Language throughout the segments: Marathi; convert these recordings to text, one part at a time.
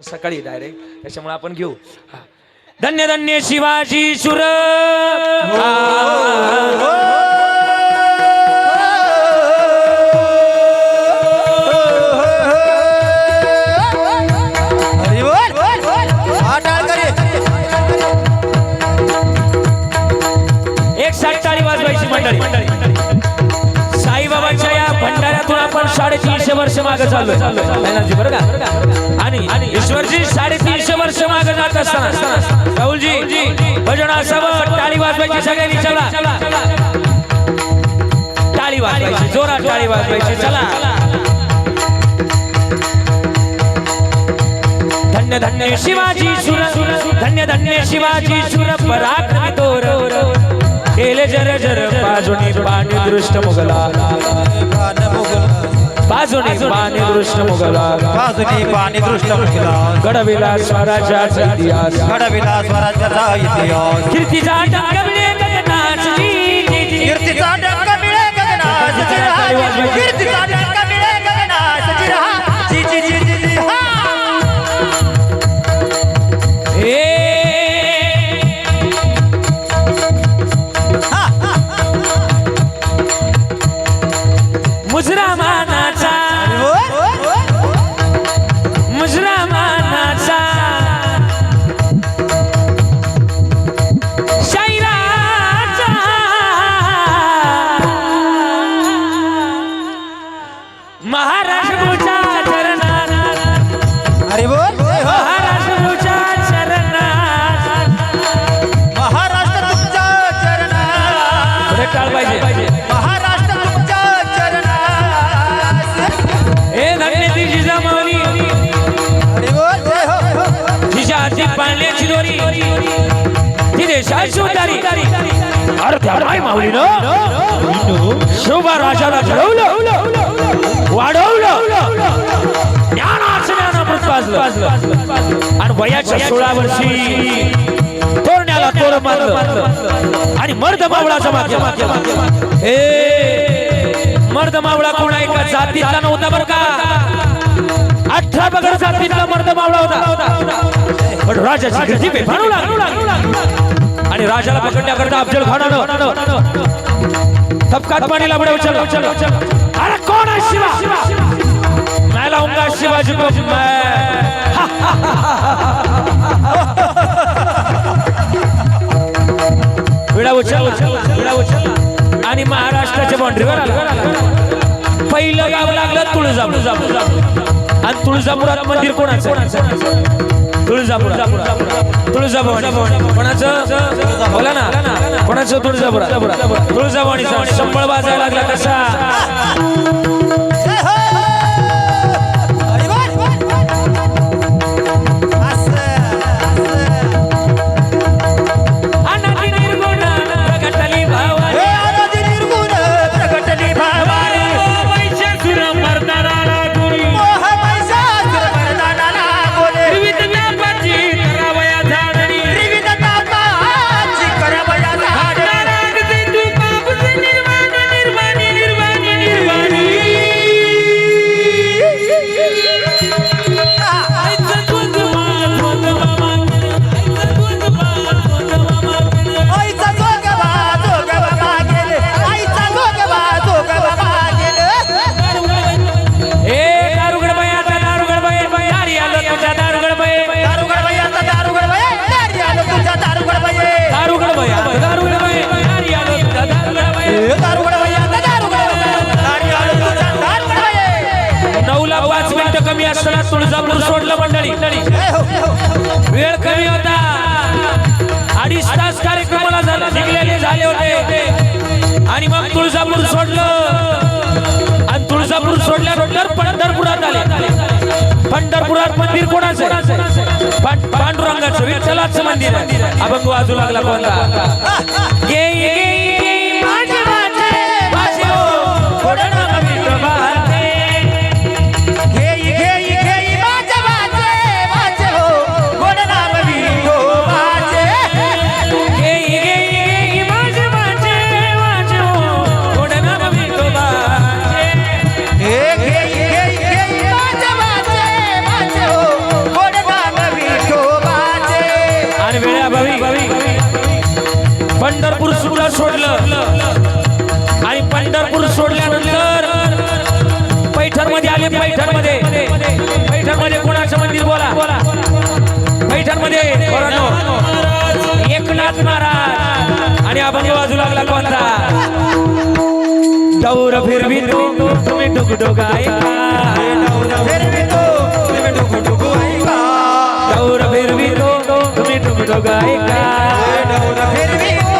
सकाळी डायरेक्ट त्याच्यामुळे आपण घेऊ. धन्य धन्य शिवाजी सुर. एक साठ टाळी वाजवायची मंडळी. मंडळी या भंडाऱ्यातून आपण साडेतीनशे वर्ष मागे चाललो नैनाजी, बरं का? आणि ईश्वरजी साडेतीनशे वर्ष मागे जात असताना. राहुलजी भजनासोबत टाळी वाजवायची सगळ्यांनी चला. टाळी वाजवायची जोरात टाळी वाजवायची चला. धन्य धन्य शिवाजी सुर धन्य धन्य शिवाजी सुर पराक्रमी तोर. केले जर जर बाजूनी पाणी दृष्ट मुगला. बाजूनी पाणी दृष्ट मुगला. बाजूनी पाणी दृष्ट मुखला गडविला स्वराज्याचा इतिहास. घडविला स्वराज्याचा इतिहास. कीर्तीचा टाळ पाहिजे. महाराष्ट्र तुमच्या चरणात हे हो तिच्या हाती पाण्याची दोरी ती देशाची उतारी अरे त्या माय माऊलीनं शोभा राजाला घडवलं. वाढवलं. ज्ञानामृत वाजलं आणि वयाच्या सोळा वर्षी तोरण्याला तोर मारलं. आणि मर्द मावळाचा मागे. हे मर्द मावळा कोण आहे का? जातीतला नव्हता बरं का? अठरा पगड जातीतला मर्द मावळा होता. पण राजाची कीर्ती बेफाणू लागली. आणि राजाला पकडण्याकरता अफजल खानानं तबकात पाणी लावडे चलो चलो चलो अरे कोण आहे शिवा? मैं लाऊंगा शिवाजी को मैं विडा उचल आणि महाराष्ट्राच्या बाउंड्रीवर आला. पहिलं गाव लागलं तुळजापूर. आणि तुळजापुरात मंदिर कोणाचं? तुळजापूर तुळजाभवानी. कोणाचं? बोला ना. कोणाचं? तुळजापूर तुळजाभवानी संबळ वाजायला लागला कसा? पंढरपुरात मंदिर कोणाचं पांडुरंगाचं विठ्ठलाचं मंदिर आहे. अभंग वाजू लागला कोणता? सोडलं. आणि पंढरपूर सोडल्यानंतर पैठणमध्ये आले पैठणमध्ये पैठणमध्ये कोणाचं मंदिर बोला? बोला पैठणमध्ये एकनाथ महाराज. आणि अभंग वाजू लागला कोणता? दौर फिरवी तो तुम्ही डुग डुगायका फिरवितो तुम्ही डुगु डुगु ऐका दौर फिरवी तो तुम्ही डुग डुग डुगायका डौर फिरवितो तुम्ही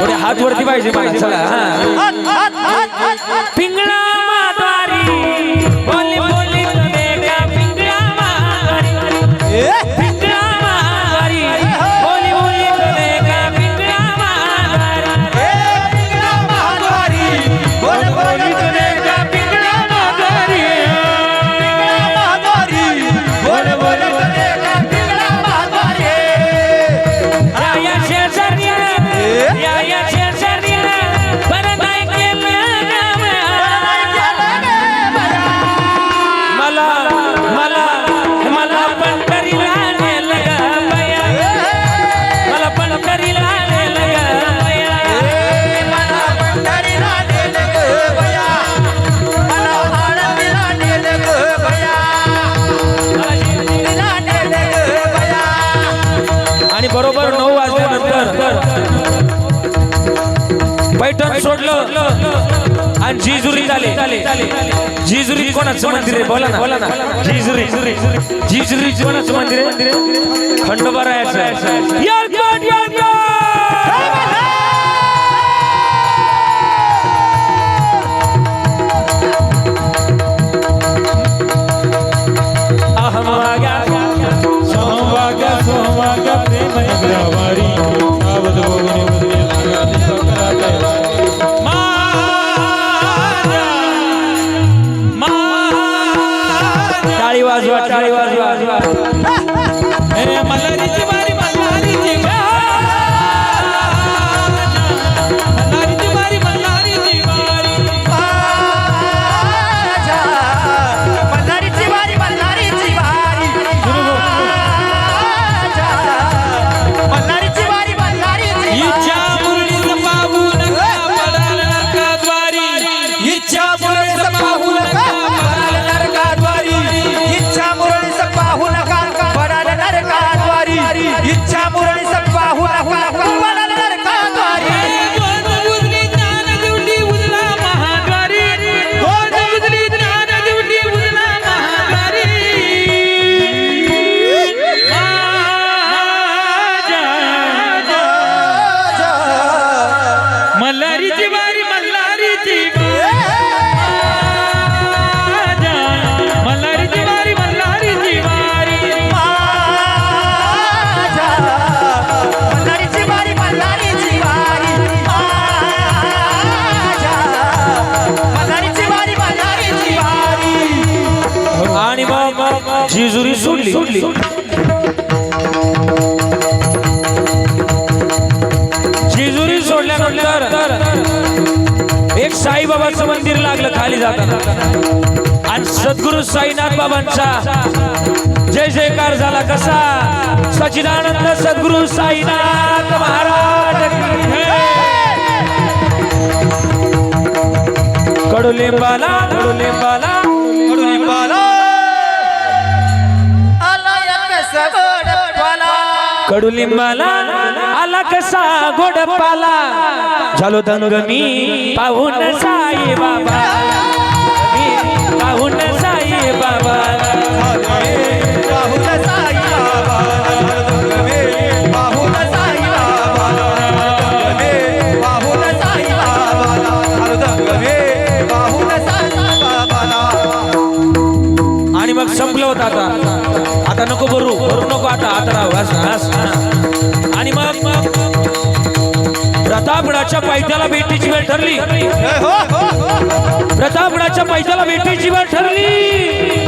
थोडे हात वरती पाहिजे मला चला हा. पिंगळा माद्वारी बोली बोली पिंगळा माद्वारी जिजुरी कोणाचं मंदिर आहे? बोला ना. बोला ना जिजुरी. जिजुरी कोणाचं मंदिर आहे? खंडोबा रायाचं येळकोट, येळकोट! अहम सोमवाग सोमवाग प्रेम पुरणी सप्पा हुला हुला हुला सोडली. सोडली. जेजुरी सोडल्यानंतर एक साईबाबाचं मंदिर लागलं खाली जाताना. आणि सद्गुरु साईनाथ बाबांचा जय जयकार झाला कसा? सचिदानंद सद्गुरु साईनाथ महाराज कडुलिंबाला कडुलिंबाला कडुलिंबाला आला कसा गोड पाला झालो दंग मी पाहून साई बाबा. मी पाहून साई बाबा. पाहुन साई बाबा. पाहुन साई बाबा. पाहुन साई बाबा. पाहुन साई बाबा. आणि मग संपलं होतं आता. आता नको भरू भरू नको आता आता आणि मग प्रतापगडाच्या पायथ्याला भेटीची वेळ ठरली. ए, हो हो प्रतापगडाच्या पायथ्याला भेटीची वेळ ठरली.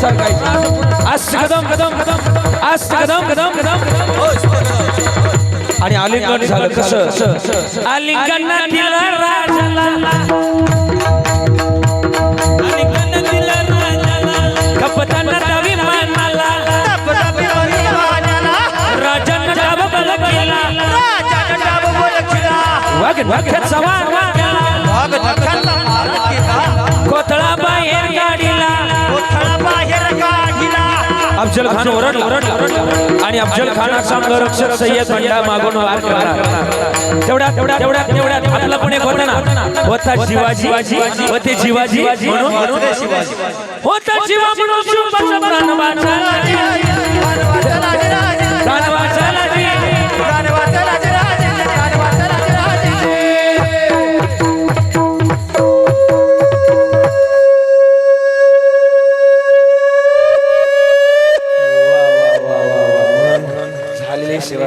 सरकाई आज कदम कदम कदम. आज कदम कदम. कदम आणि आलिंगन झालं कसं? आलिंगन दिला राजाला. आलिंगन दिला राजाला. अफजल खान ओरडला ओरडला आणि अफजल खानाचा अंगरक्षक सय्यद बंडा मागून वार केला तेवढ्या तेवढ्या तेवढ्या तेवढ्यात आपलं पण एक होतं ना होता जीवाजी म्हणून. वाचले शिवाजी. होता जीवा म्हणून शुंभाचा प्राण वाचला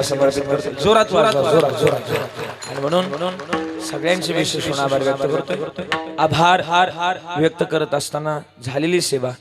सेवा समर्पित करतो. जोरात जोरात जोरात जोरात. आणि म्हणून म्हणून सगळ्यांचे विशेष आभार व्यक्त करतोय. आभार हार हार व्यक्त करत असताना झालेली सेवा